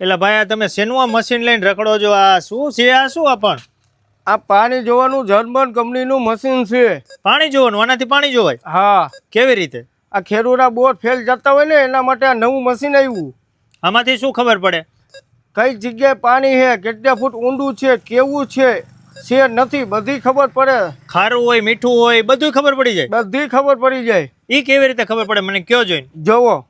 એટલે ભાઈ આ તમે શેનું આ મશીન લઈને રખડો છો આ શું છે આ શું આ પણ આ પાણી જોવાનું જર્મન કંપનીનું મશીન છે. પાણી જોવાનું આનાથી પાણી જોવાય? હા. કેવી રીતે? આ ખેડૂતના બોર ફેલ જતા હોય ને એના માટે આ નવું મશીન આવ્યું. આમાંથી શું ખબર પડે? કઈ જગ્યાએ પાણી છે કેટલા ફૂટ ઊંડું છે કેવું છે છે નથી બધી ખબર પડે. ખારું હોય મીઠું હોય બધું ખબર પડી જાય. બધી ખબર પડી જાય. એ કેવી રીતે ખબર પડે? મને કયો જોઈને. જોવો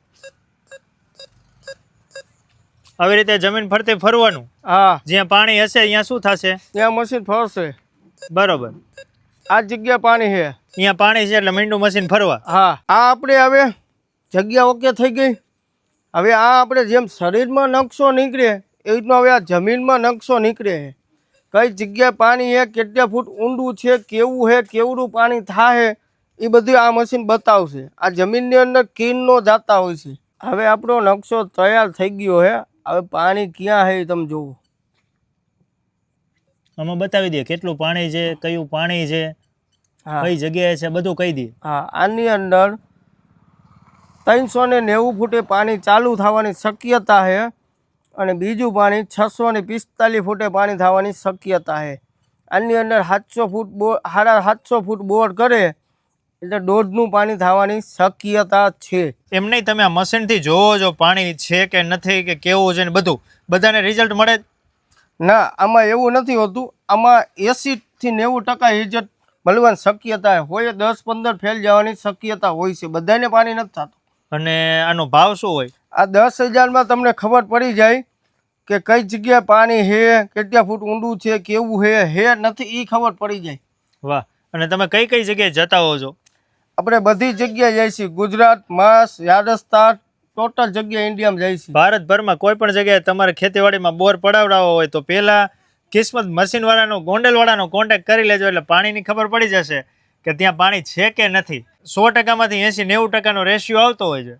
આવી રીતે જમીન ફરતે ફરવાનું. હા. જ્યાં પાણી હશે અહીંયા શું થશે? ત્યાં મશીન ફરશે. બરોબર. આ જગ્યા પાણી છે. અહીંયા પાણી છે એટલે મીંડું મશીન ફરવા. હા. આ આપણે હવે જગ્યા ઓકે થઈ ગઈ. હવે આ આપણે જેમ શરીરમાં નકશો નીકળે એવી રીતનો હવે આ જમીનમાં નકશો નીકળે કઈ જગ્યાએ પાણી છે કેટલા ફૂટ ઊંડું છે કેવું છે કેવડું પાણી થાય એ બધું આ મશીન બતાવશે. આ જમીનની અંદર કિનનો જાતા હોય છે. હવે આપણો નકશો તૈયાર થઈ ગયો છે. હવે પાણી ક્યાં એ તમે જુઓ અમે બતાવી દઈએ કેટલું પાણી છે કયું પાણી છે હા. કઈ જગ્યાએ છે બધું કહી દઈએ હા આની અંદર ત્રણસો ને નેવું ફૂટે પાણી ચાલુ થવાની શક્યતા છે અને બીજું પાણી છસો ને પિસ્તાલીસ ફૂટે પાણી થવાની શક્યતા છે આની અંદર સાતસો ફૂટ બોર સાડા સાતસો ફૂટ બોર કરે એટલે દોઢનું પાણી થવાની શક્યતા છે. એમ નહીં તમે આ મશીનથી જોવો છો પાણી છે કે નથી કે કેવું છે ને બધું. બધાને રિઝલ્ટ મળે? ના આમાં એવું નથી હોતું. આમાં એંસીથી નેવું ટકા રિઝલ્ટ મળવાની શક્યતા હોય દસ પંદર ફેલ જવાની શક્યતા હોય છે. બધાને પાણી નથી થતું. અને આનો ભાવ શું હોય? આ દસ હજારમાં તમને ખબર પડી જાય કે કઈ જગ્યાએ પાણી હે કેટલા ફૂટ ઊંડું છે કેવું છે હે નથી એ ખબર પડી જાય. વાહ. અને તમે કઈ કઈ જગ્યાએ જતા હો છો? આપણે બધી જગ્યાએ જાય છીએ. ગુજરાત માસ રાજસ્થાન ટોટલ જગ્યાએ ઇન્ડિયામાં જાય છે ભારતભરમાં કોઈ પણ જગ્યાએ તમારે ખેતીવાડીમાં બોર પડાવડાવો હોય તો પહેલાં કિસ્મત મશીનવાળાનો ગોંડલવાળાનો કોન્ટેક્ટ કરી લેજો એટલે પાણીની ખબર પડી જશે કે ત્યાં પાણી છે કે નથી. સો ટકામાંથી એંસી નેવું ટકાનો રેશિયો આવતો હોય છે.